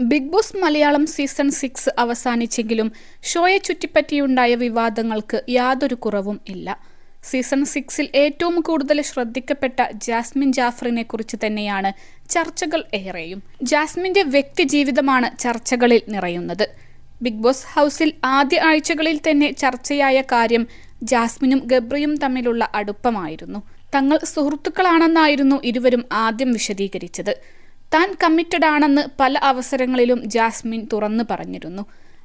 Bigg Boss Malayalam season six അവസാനിച്ചെങ്കിലും ഷോയെ ചുറ്റിപ്പറ്റിയുണ്ടായ വിവാദങ്ങൾക്ക് യാതൊരു കുറവും ഇല്ല. സീസൺ സിക്സിൽ ഏറ്റവും കൂടുതൽ ശ്രദ്ധിക്കപ്പെട്ട ജാസ്മിൻ ജാഫറിനെ കുറിച്ച് തന്നെയാണ് ചർച്ചകൾ ഏറെയും. ജാസ്മിന്റെ വ്യക്തി ജീവിതമാണ് ചർച്ചകളിൽ നിറയുന്നത്. ബിഗ് ബോസ് ഹൗസിൽ ആദ്യ ആഴ്ചകളിൽ തന്നെ ചർച്ചയായ കാര്യം ജാസ്മിനും ഗബ്രിയും തമ്മിലുള്ള അടുപ്പമായിരുന്നു. തങ്ങൾ സുഹൃത്തുക്കളാണെന്നായിരുന്നു ഇരുവരും ആദ്യം വിശദീകരിച്ചത്. താൻ കമ്മിറ്റഡ് ആണെന്ന് പല അവസരങ്ങളിലും ജാസ്മിൻ തുറന്നു പറഞ്ഞിരുന്നു.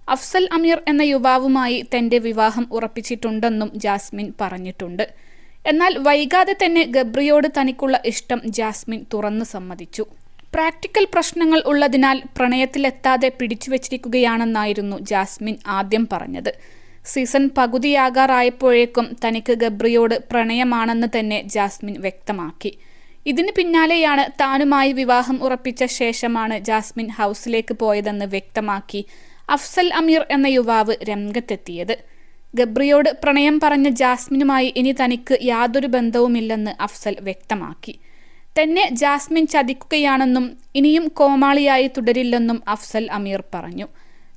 അഫ്സൽ അമീർ എന്ന യുവാവുമായി തന്റെ വിവാഹം ഉറപ്പിച്ചിട്ടുണ്ടെന്നും ജാസ്മിൻ പറഞ്ഞിട്ടുണ്ട്. എന്നാൽ വൈകാതെ തന്നെ ഗബ്രിയോട് തനിക്കുള്ള ഇഷ്ടം ജാസ്മിൻ തുറന്നു സമ്മതിച്ചു. പ്രാക്ടിക്കൽ പ്രശ്നങ്ങൾ ഉള്ളതിനാൽ പ്രണയത്തിലെത്താതെ പിടിച്ചുവച്ചിരിക്കുകയാണെന്നായിരുന്നു ജാസ്മിൻ ആദ്യം പറഞ്ഞത്. സീസൺ പകുതിയാകാറായപ്പോഴേക്കും തനിക്ക് ഗബ്രിയോട് പ്രണയമാണെന്ന് തന്നെ ജാസ്മിൻ വ്യക്തമാക്കി. ഇതിന് പിന്നാലെയാണ് താനുമായി വിവാഹം ഉറപ്പിച്ച ശേഷമാണ് ജാസ്മിൻ ഹൗസിലേക്ക് പോയതെന്ന് വ്യക്തമാക്കി അഫ്സൽ അമീർ എന്ന യുവാവ് രംഗത്തെത്തിയത്. ഗബ്രിയോട് പ്രണയം പറഞ്ഞ ജാസ്മിനുമായി ഇനി തനിക്ക് യാതൊരു ബന്ധവുമില്ലെന്ന് അഫ്സൽ വ്യക്തമാക്കി. തന്നെ ജാസ്മിൻ ചതിക്കുകയാണെന്നും ഇനിയും കോമാളിയായി തുടരില്ലെന്നും അഫ്സൽ അമീർ പറഞ്ഞു.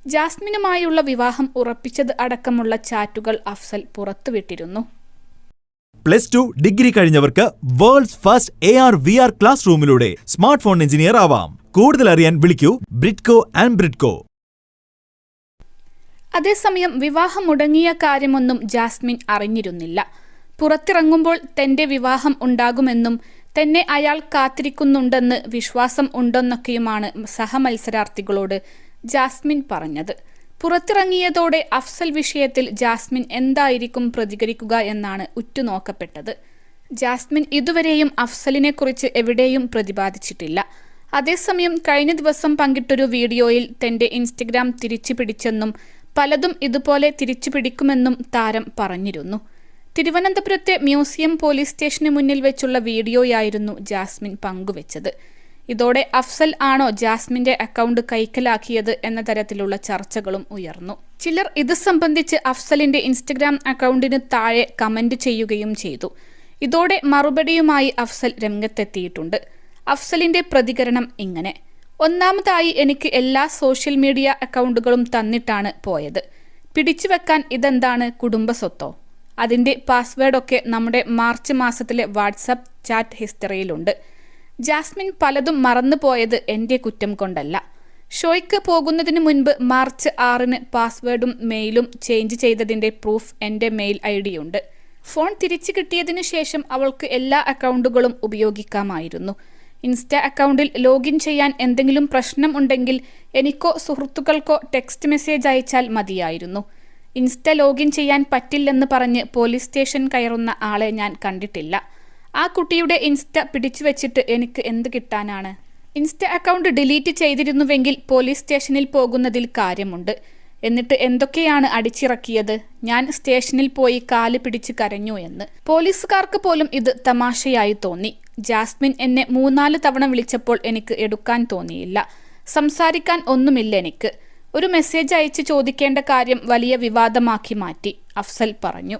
ജാസ്മിനുമായുള്ള വിവാഹം ഉറപ്പിച്ചത് അടക്കമുള്ള ചാറ്റുകൾ അഫ്സൽ പുറത്തുവിട്ടിരുന്നു. Plus two degree കഴിഞ്ഞവർക്ക് world's first A R V R class റൂമിലൂടെ smart phone engineer ആവാം. കൂടുതൽ അറിയാൻ വിളിക്കൂ ബ്രിഡ്കോ ആൻഡ് ബ്രിഡ്കോ. അതേസമയം വിവാഹം മുടങ്ങിയ കാര്യമൊന്നും ജാസ്മിൻ അറിഞ്ഞിരുന്നില്ല. പുറത്തിറങ്ങുമ്പോൾ തന്റെ വിവാഹം ഉണ്ടാകുമെന്നും തന്നെ അയാൾ കാത്തിരിക്കുന്നുണ്ടെന്ന് വിശ്വാസം ഉണ്ടെന്നൊക്കെയുമാണ് സഹമത്സരാർത്ഥികളോട് ജാസ്മിൻ പറഞ്ഞത്. പുറത്തിറങ്ങിയതോടെ അഫ്സൽ വിഷയത്തിൽ ജാസ്മിൻ എന്തായിരിക്കും പ്രതികരിക്കുക എന്നാണ് ഉറ്റുനോക്കപ്പെട്ടത്. ജാസ്മിൻ ഇതുവരെയും അഫ്സലിനെക്കുറിച്ച് എവിടെയും പ്രതിപാദിച്ചിട്ടില്ല. അതേസമയം കഴിഞ്ഞ ദിവസം പങ്കിട്ടൊരു വീഡിയോയിൽ തന്റെ ഇൻസ്റ്റഗ്രാം തിരിച്ചു പിടിച്ചെന്നും പലതും ഇതുപോലെ തിരിച്ചു പിടിക്കുമെന്നും താരം പറഞ്ഞിരുന്നു. തിരുവനന്തപുരത്തെ മ്യൂസിയം പോലീസ് സ്റ്റേഷന് മുന്നിൽ വെച്ചുള്ള വീഡിയോയായിരുന്നു ജാസ്മിൻ പങ്കുവച്ചത്. ഇതോടെ അഫ്സൽ ആണോ ജാസ്മിന്റെ അക്കൗണ്ട് കൈക്കലാക്കിയത് എന്ന തരത്തിലുള്ള ചർച്ചകളും ഉയർന്നു. ചിലർ ഇത് സംബന്ധിച്ച് അഫ്സലിന്റെ ഇൻസ്റ്റഗ്രാം അക്കൗണ്ടിന് താഴെ കമന്റ് ചെയ്യുകയും ചെയ്തു. ഇതോടെ മറുപടിയുമായി അഫ്സൽ രംഗത്തെത്തിയിട്ടുണ്ട്. അഫ്സലിന്റെ പ്രതികരണം ഇങ്ങനെ. ഒന്നാമതായി എനിക്ക് എല്ലാ സോഷ്യൽ മീഡിയ അക്കൗണ്ടുകളും തന്നിട്ടാണ് പോയത്. പിടിച്ചുവെക്കാൻ ഇതെന്താണ് കുടുംബസ്വത്തോ? അതിന്റെ പാസ്വേഡൊക്കെ നമ്മുടെ മാർച്ച് മാസത്തിലെ വാട്സപ്പ് ചാറ്റ് ഹിസ്റ്ററിയിലുണ്ട്. ജാസ്മിൻ പലതും മറന്നുപോയത് എന്റെ കുറ്റം കൊണ്ടല്ല. ഷോയ്ക്ക് പോകുന്നതിന് മുൻപ് മാർച്ച് ആറിന് പാസ്വേഡും മെയിലും ചേഞ്ച് ചെയ്തതിന്റെ പ്രൂഫ് എന്റെ മെയിൽ ഐ ഡിയുണ്ട് ഫോൺ തിരിച്ചു കിട്ടിയതിനു ശേഷം അവൾക്ക് എല്ലാ അക്കൗണ്ടുകളും ഉപയോഗിക്കാമായിരുന്നു. ഇൻസ്റ്റ അക്കൗണ്ടിൽ ലോഗിൻ ചെയ്യാൻ എന്തെങ്കിലും പ്രശ്നം ഉണ്ടെങ്കിൽ എനിക്കോ സുഹൃത്തുക്കൾക്കോ ടെക്സ്റ്റ് മെസ്സേജ് അയച്ചാൽ മതിയായിരുന്നു. ഇൻസ്റ്റ ലോഗിൻ ചെയ്യാൻ പറ്റില്ലെന്ന് പറഞ്ഞ് പോലീസ് സ്റ്റേഷൻ കയറുന്ന ആളെ ഞാൻ കണ്ടിട്ടില്ല. ആ കുട്ടിയുടെ ഇൻസ്റ്റ പിടിച്ചു വെച്ചിട്ട് എനിക്ക് എന്ത് കിട്ടാനാണ്? ഇൻസ്റ്റ അക്കൗണ്ട് ഡിലീറ്റ് ചെയ്തിരുന്നുവെങ്കിൽ പോലീസ് സ്റ്റേഷനിൽ പോകുന്നതിൽ കാര്യമുണ്ട്. എന്നിട്ട് എന്തൊക്കെയാണ് അടിച്ചിറക്കിയത്? ഞാൻ സ്റ്റേഷനിൽ പോയി കാൽ പിടിച്ച് കരഞ്ഞു എന്ന്. പോലീസുകാർക്ക് പോലും ഇത് തമാശയായി തോന്നി. ജാസ്മിൻ എന്നെ മൂന്നാൽ തവണ വിളിച്ചപ്പോൾ എനിക്ക് എടുക്കാൻ തോന്നിയില്ല. സംസാരിക്കാൻ ഒന്നുമില്ല എനിക്ക്. ഒരു മെസ്സേജ് അയച്ച് ചോദിക്കേണ്ട കാര്യം വലിയ വിവാദമാക്കി മാറ്റി അഫ്സൽ പറഞ്ഞു.